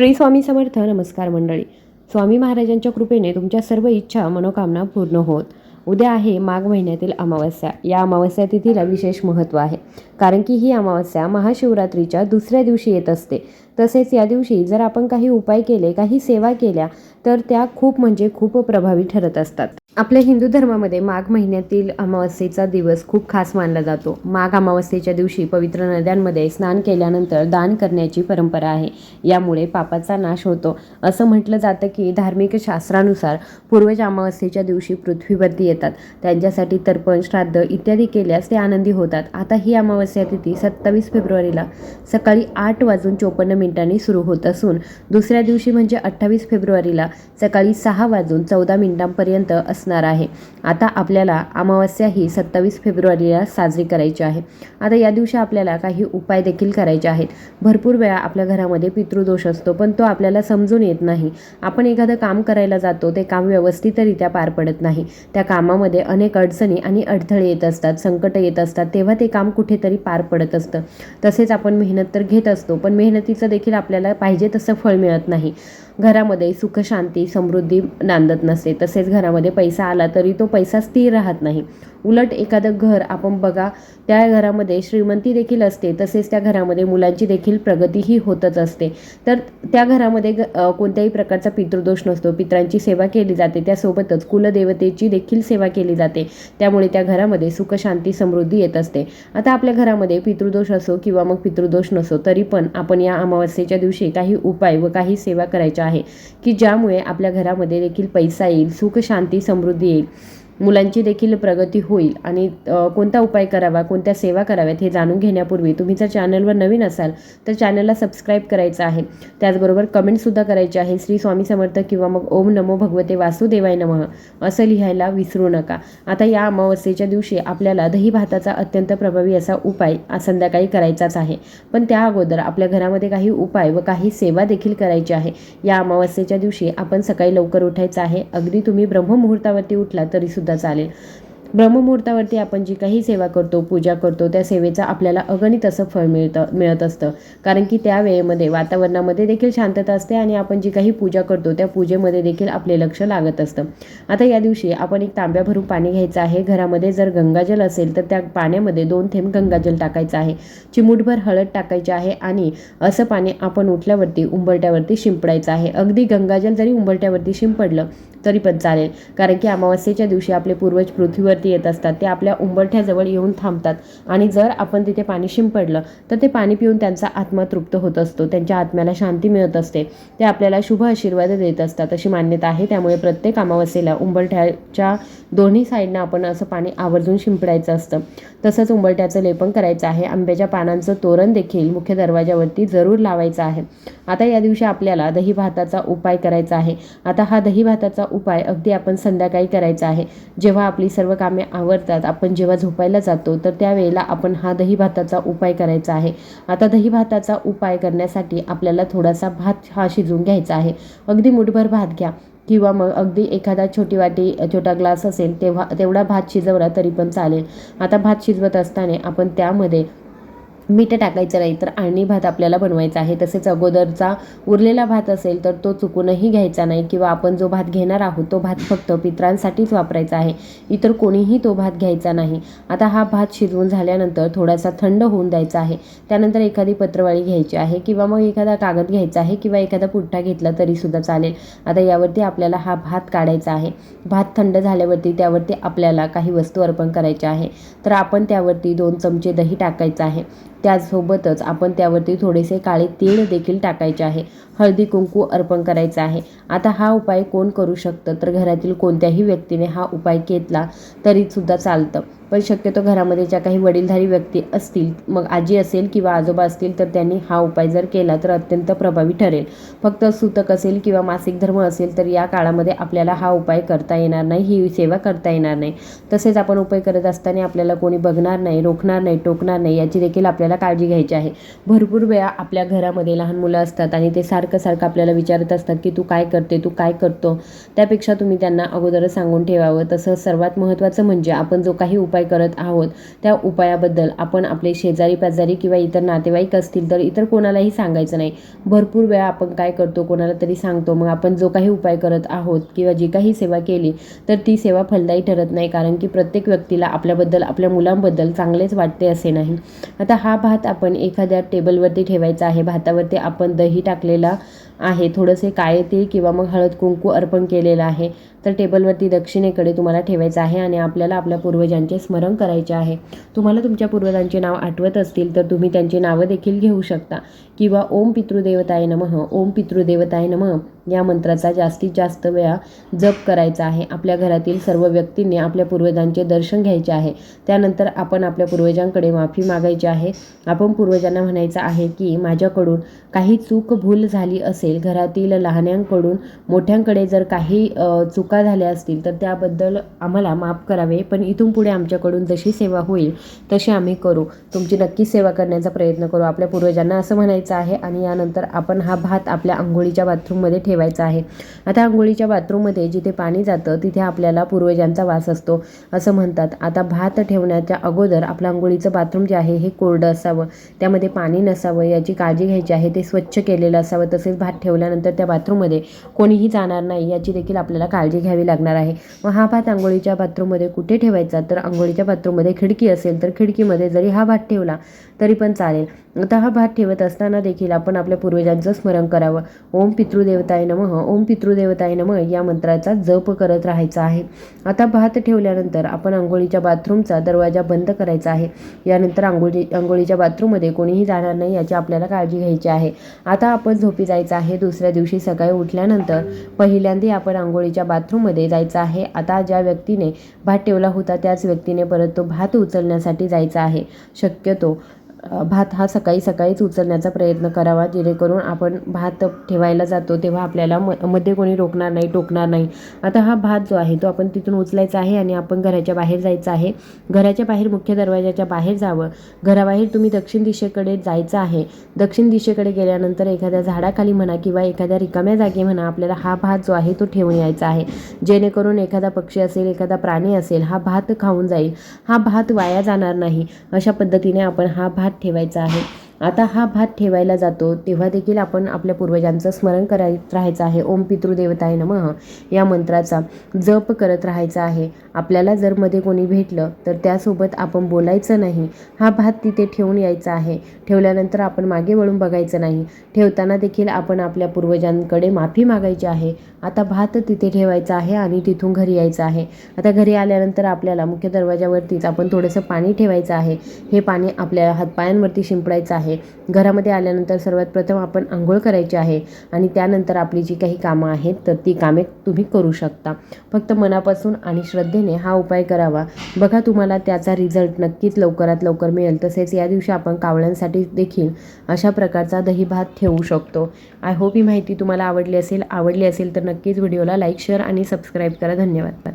श्री स्वामी समर्थ नमस्कार मंडळी. स्वामी महाराजांच्या कृपेने तुमच्या सर्व इच्छा मनोकामना पूर्ण होत. उद्या आहे माघ महिन्यातील अमावस्या. या अमावस्या तिथीला विशेष महत्त्व आहे. कारण की ही अमावस्या महाशिवरात्रीच्या दुसऱ्या दिवशी येत असते. तसेच या दिवशी जर आपण काही उपाय केले काही सेवा केल्या तर त्या खूप म्हणजे खूप प्रभावी ठरत असतात. आपल्या हिंदू धर्मामध्ये माघ महिन्यातील अमावस्येचा दिवस खूप खास मानला जातो. माघ अमावस्येच्या दिवशी पवित्र नद्यांमध्ये स्नान केल्यानंतर दान करण्याची परंपरा आहे. यामुळे पापाचा नाश होतो. असं म्हटलं जातं की धार्मिक शास्त्रानुसार पूर्वज अमावस्येच्या दिवशी पृथ्वीवरती येतात. त्यांच्यासाठी तर्पण श्राद्ध इत्यादी केल्यास ते आनंदी होतात. आता ही अमावस्या तिथी सत्तावीस फेब्रुवारीला सकाळी आठ वाजून चोपन्न मिनिटांनी सुरू होत असून दुसऱ्या दिवशी म्हणजे अठ्ठावीस फेब्रुवारीला सकाळी सहा वाजून चौदा मिनिटांपर्यंत असणार आहे. आता आपल्याला अमावस्या ही सत्तावीस फेब्रुवारीला साजरी करायची आहे. आता या दिवशी आपल्याला काही उपाय देखील करायचे आहेत. भरपूर वेळा आपल्या घरामध्ये पितृदोष असतो पण तो आपल्याला समजून येत नाही. आपण एखादं काम करायला जातो ते काम व्यवस्थितरित्या पार पडत नाही. त्या कामामध्ये अनेक अडचणी आणि अडथळे येत असतात संकट येत असतात तेव्हा ते काम कुठेतरी पार पडत असतं. तसेच आपण मेहनत तर घेत असतो पण मेहनतीचं देखील आपल्याला पाहिजे तसं फळ मिळत नाही. घरामध्ये सुख शांती समृद्धी नांदत नसते. तसेच घरामध्ये पैसा आला तरी तो पैसा स्थिर राहत नाही. उलट एखादं घर आपण बघा त्या घरामध्ये श्रीमंती देखील असते तसेच त्या घरामध्ये मुलांची देखील प्रगतीही होतच असते. तर त्या घरामध्ये ग- कोणत्याही प्रकारचा पितृदोष नसतो. पित्रांची सेवा केली जाते त्यासोबतच कुलदेवतेची देखील सेवा केली जाते. त्यामुळे त्या घरामध्ये सुख शांती समृद्धी येत असते. आता आपल्या घरामध्ये पितृदोष असो किंवा मग पितृदोष नसो तरी पण आपण या अमावस्येच्या दिवशी काही उपाय व काही सेवा करायच्या आहे की ज्यामुळे आपल्या घरामध्ये देखील पैसा येईल सुख शांती समृद्धी येईल. मुलांची देखील प्रगती होईल. आणि कोणता उपाय करावा कोणत्या सेवा कराव्यात हे जाणून घेण्यापूर्वी तुम्ही जर चॅनलवर नवीन असाल तर चॅनलला सबस्क्राईब करायचं आहे. त्याचबरोबर कमेंटसुद्धा करायचे आहे. श्री स्वामी समर्थ किंवा मग ओम नमो भगवते वासुदेवाय नमः असं लिहायला विसरू नका. आता या अमावस्येच्या दिवशी आपल्याला दही भाताचा अत्यंत प्रभावी असा उपाय संध्याकाळी करायचाच आहे. पण त्या अगोदर आपल्या घरामध्ये काही उपाय व काही सेवा देखील करायची आहे. या अमावस्येच्या दिवशी आपण सकाळी लवकर उठायचं आहे. अगदी तुम्ही ब्रह्ममुहूर्तावरती उठला तरीसुद्धा सुद्धा चालेल. ब्रह्ममुहूर्तावरती आपण जी काही सेवा करतो पूजा करतो त्या सेवेचा आपल्याला अगणित असं फळ मिळतं मिळत असतं. कारण की त्या वेळेमध्ये वातावरणामध्ये देखील शांतता असते आणि आपण जी काही पूजा करतो त्या पूजेमध्ये देखील आपले लक्ष लागत असतं. आता या दिवशी आपण एक तांब्या भरून पाणी घ्यायचं आहे. घरामध्ये जर गंगाजल असेल तर त्या पाण्यामध्ये दोन थेंब गंगाजल टाकायचं आहे. चिमूटभर हळद टाकायची आहे आणि असं पाणी आपण उठल्यावरती उंबरट्यावरती शिंपडायचं आहे. अगदी गंगाजल जरी उंबरट्यावरती शिंपडलं तरी पण चालेल. कारण की अमावस्येच्या दिवशी आपले पूर्वज पृथ्वीवरती येत असतात. ते आपल्या उंबरठ्याजवळ येऊन थांबतात. आणि जर आपण तिथे पाणी शिंपडलं तर ते पाणी पिऊन त्यांचा आत्मा तृप्त होत असतो. त्यांच्या आत्म्याला शांती मिळत असते. ते आपल्याला शुभ आशीर्वाद देत असतात अशी मान्यता आहे. त्यामुळे प्रत्येक अमावस्येला उंबरठ्याच्या दोन्ही साईडनं आपण असं पाणी आवर्जून शिंपडायचं असतं. तसंच उंबरठ्याचं लेपन करायचं आहे. आंब्याच्या पानांचं तोरण देखील मुख्य दरवाजावरती जरूर लावायचं आहे. आता या दिवशी आपल्याला दही भाताचा उपाय करायचा आहे. आता हा दही भाताचा उपाय अगदी आपण संध्याकाळी करायचा आहे. जेव्हा आपली सर्व कामे आवरतात आपण जेव्हा झोपायला जातो तर त्यावेळेला आपण हा दही भाताचा उपाय करायचा आहे. आता दही भाताचा उपाय करण्यासाठी आपल्याला थोडासा भात हा शिजवून घ्यायचा आहे. अगदी मुठभर भात घ्या. किंवा मग अगदी एखादा छोटी वाटी छोटा ग्लास असेल तेव्हा तेवढा भात शिजवला तरी पण चालेल. आता भात शिजवत असताना आपण त्यामध्ये मीठ टाकायचं नाही तर आणि भात आपल्याला बनवायचा आहे. तसेच अगोदरचा उरलेला भात असेल तर तो चुकूनही घ्यायचा नाही किंवा आपण जो भात घेणार आहोत तो भात फक्त पित्रांसाठीच वापरायचा आहे. इतर कोणीही तो भात घ्यायचा नाही. आता हा भात शिजवून झाल्यानंतर थोडासा थंड होऊन द्यायचा आहे. त्यानंतर एखादी पत्रवाळी घ्यायची आहे किंवा मग एखादा कागद घ्यायचा आहे किंवा एखादा पुठ्ठा घेतला तरीसुद्धा चालेल. आता यावरती आपल्याला हा भात काढायचा आहे. भात थंड झाल्यावरती त्यावरती आपल्याला काही वस्तू अर्पण करायच्या आहे. तर आपण त्यावरती दोन चमचे दही टाकायचं आहे. त्याचसोबतच आपण त्यावरती थोडेसे काळे तीळ देखील टाकायचे आहे. हळदी कुंकू अर्पण करायचं आहे. आता हा उपाय कोण करू शकतं? तर घरातील कोणत्याही व्यक्तीने हा उपाय घेतला तरीसुद्धा चालतं. पण शक्यतो घरामध्ये ज्या काही वडीलधारी व्यक्ती असतील मग आजी असेल किंवा आजोबा असतील तर त्यांनी हा उपाय जर केला तर अत्यंत प्रभावी ठरेल. फक्त सूतक असेल किंवा मासिक धर्म असेल तर या काळामध्ये आपल्याला हा उपाय करता येणार नाही ही सेवा करता येणार नाही. तसेच आपण उपाय करत असताना आपल्याला कोणी बघणार नाही रोखणार नाही टोकणार नाही याची देखील आपल्याला काळजी घ्यायची आहे. भरपूर वेळा आपल्या घरामध्ये लहान मुलं असतात आणि ते सारखं सारखं आपल्याला विचारत असतात की तू काय करते? तू काय करतो? त्यापेक्षा तुम्ही त्यांना अगोदरच सांगून ठेवावं. तसं सर्वात महत्त्वाचं म्हणजे आपण जो काही उपाय उपाय करत आहोत. त्या उपायाबद्दल आपण आपले शेजारी पाजारी किंवा इतर नातेवाईक असतील तर इतर कोणालाही सांगायचं नाही. भरपूर वेळा आपण काय करतो कोणाला तरी सांगतो मग आपण जो काही उपाय करत आहोत किंवा जी काही सेवा केली तर ती सेवा फलदायी ठरत नाही. कारण की प्रत्येक व्यक्तीला आपल्याबद्दल आपल्या मुलांबद्दल चांगलेच वाटते असे नाही. आता हा भात आपण एखाद्या टेबलवरती ठेवायचा आहे. भातावरती आपण दही टाकलेला आहे. थोडंसे काळे ते किंवा मग हळद कुंकू अर्पण केलेलं आहे. तर टेबलवरती दक्षिणेकडे तुम्हाला ठेवायचं आहे आणि आपल्याला आपल्या पूर्वजांचे स्मरण करायचे आहे. तुम्हाला तुमच्या पूर्वजांचे नाव आठवत असतील तर तुम्ही त्यांची नावं देखील घेऊ शकता. किंवा ओम पितृदेवताय नमः ओम पितृदेवताय नमः. या मंत्राचा जास्तीत जास्त वेळा जप करायचा आहे. आपल्या घरातील सर्व व्यक्तींनी आपल्या पूर्वजांचे दर्शन घ्यायचे आहे. त्यानंतर आपण आपल्या पूर्वजांकडे माफी मागायची आहे. आपण पूर्वजांना म्हणायचं आहे की माझ्याकडून काही चूक भूल झाली असेल घरातील लहान्यांकडून मोठ्यांकडे जर काही चुका झाल्या असतील तर त्याबद्दल आम्हाला माफ करावे. पण इथून पुढे आमच्याकडून जशी सेवा होईल तशी आम्ही करू. तुमची नक्कीच सेवा करण्याचा प्रयत्न करू. आपल्या पूर्वजांना असं म्हणायचं आहे. आणि यानंतर आपण हा भात आपल्या आंघोळीच्या बाथरूममध्ये ठेवायचा आहे. आता आंघोळीच्या बाथरूममध्ये जिथे पाणी जातं तिथे आपल्याला पूर्वजांचा वास असतो असं म्हणतात. आता भात ठेवण्याच्या अगोदर आपलं आंघोळीचं बाथरूम जे आहे हे कोरडं असावं. त्यामध्ये पाणी नसावं याची काळजी घ्यायची आहे ते स्वच्छ केलेलं असावं. तसेच भात ठेवल्यानंतर त्या बाथरूममध्ये कोणीही जाणार नाही याची देखील आपल्याला काळजी घ्यावी लागणार आहे. मग हा भात आंघोळीच्या बाथरूममध्ये कुठे ठेवायचा? तर आंघोळीच्या बाथरूममध्ये खिडकी असेल तर खिडकीमध्ये जरी हा भात ठेवला तरी पण चालेल. आता हा भात ठेवत असताना देखील आपण आपल्या पूर्वजांचं स्मरण करावं. ओम पितृदेवताय नमः ओम पितृदेवताय नमः या मंत्राचा जप करत राहायचा आहे. आता भात ठेवल्यानंतर आपण आंघोळीच्या बाथरूमचा दरवाजा बंद करायचा आहे. यानंतर आंघोळी आंघोळीच्या बाथरूममध्ये कोणीही जाणार नाही याची आपल्याला काळजी घ्यायची आहे. आता आपण झोपी जायचं आहे. दुसऱ्या दिवशी सकाळी उठल्यानंतर पहिल्यांदा आपण आंघोळीच्या बाथरूममध्ये जायचं आहे. आता ज्या व्यक्तीने भात ठेवला होता त्याच व्यक्तीने परत तो भात उचलण्यासाठी जायचा आहे. शक्यतो भात हा सकाळी सकाळीच उचलण्याचा प्रयत्न करावा. जेणेकरून आपण भात ठेवायला जातो तेव्हा आपल्याला म मध्ये कोणी रोखणार नाही टोकणार नाही. आता हा भात जो आहे तो आपण तिथून उचलायचा आहे आणि आपण घराच्या बाहेर जायचं आहे. घराच्या बाहेर मुख्य दरवाजाच्या बाहेर जावं. घराबाहेर तुम्ही दक्षिण दिशेकडे जायचं आहे. दक्षिण दिशेकडे गेल्यानंतर एखाद्या झाडाखाली म्हणा किंवा एखाद्या रिकाम्या जागी म्हणा आपल्याला हा भात जो आहे तो ठेवून यायचा आहे. जेणेकरून एखादा पक्षी असेल एखादा प्राणी असेल हा भात खाऊन जाईल. हा भात वाया जाणार नाही. अशा पद्धतीने आपण हा भात ठेवायचा आहे. आता हा भात ठेवायला जातो. तेव्हा देखील आपण आपल्या पूर्वजांचं स्मरण कराय राहायचं आहे. ओम पितृदेवताय नमः. या मंत्राचा जप करत राहायचा आहे. आपल्याला जर मध्ये कोणी भेटलं तर त्यासोबत आपण बोलायचं नाही. हा भात तिथे ठेवून यायचा आहे. ठेवल्यानंतर आपण मागे वळून बघायचं नाही. ठेवताना देखील आपण आपल्या पूर्वजांकडे माफी मागायची आहे. आता भात तिथे ठेवायचा आहे आणि तिथून घरी यायचं आहे. आता घरी आल्यानंतर आपल्याला मुख्य दरवाजावरतीच आपण थोडंसं पाणी ठेवायचं आहे. हे पाणी आपल्या हातपायांवरती शिंपडायचं आहे. आहे. घरामध्ये आल्यानंतर सर्वात प्रथम आपण आंघोळ करायची आहे आणि त्यानंतर आपली जी काही कामं आहेत तर ती कामे तुम्ही करू शकता. फक्त मनापासून आणि श्रद्धेने हा उपाय करावा. बघा तुम्हाला त्याचा रिझल्ट नक्कीच लवकरात लवकर मिळेल. तसेच या दिवशी आपण कावळ्यांसाठी देखील अशा प्रकारचा दही भात ठेवू शकतो. आय होप ही माहिती तुम्हाला आवडली असेल. आवडली असेल तर नक्कीच व्हिडिओला लाईक शेअर आणि सबस्क्राईब करा. धन्यवाद.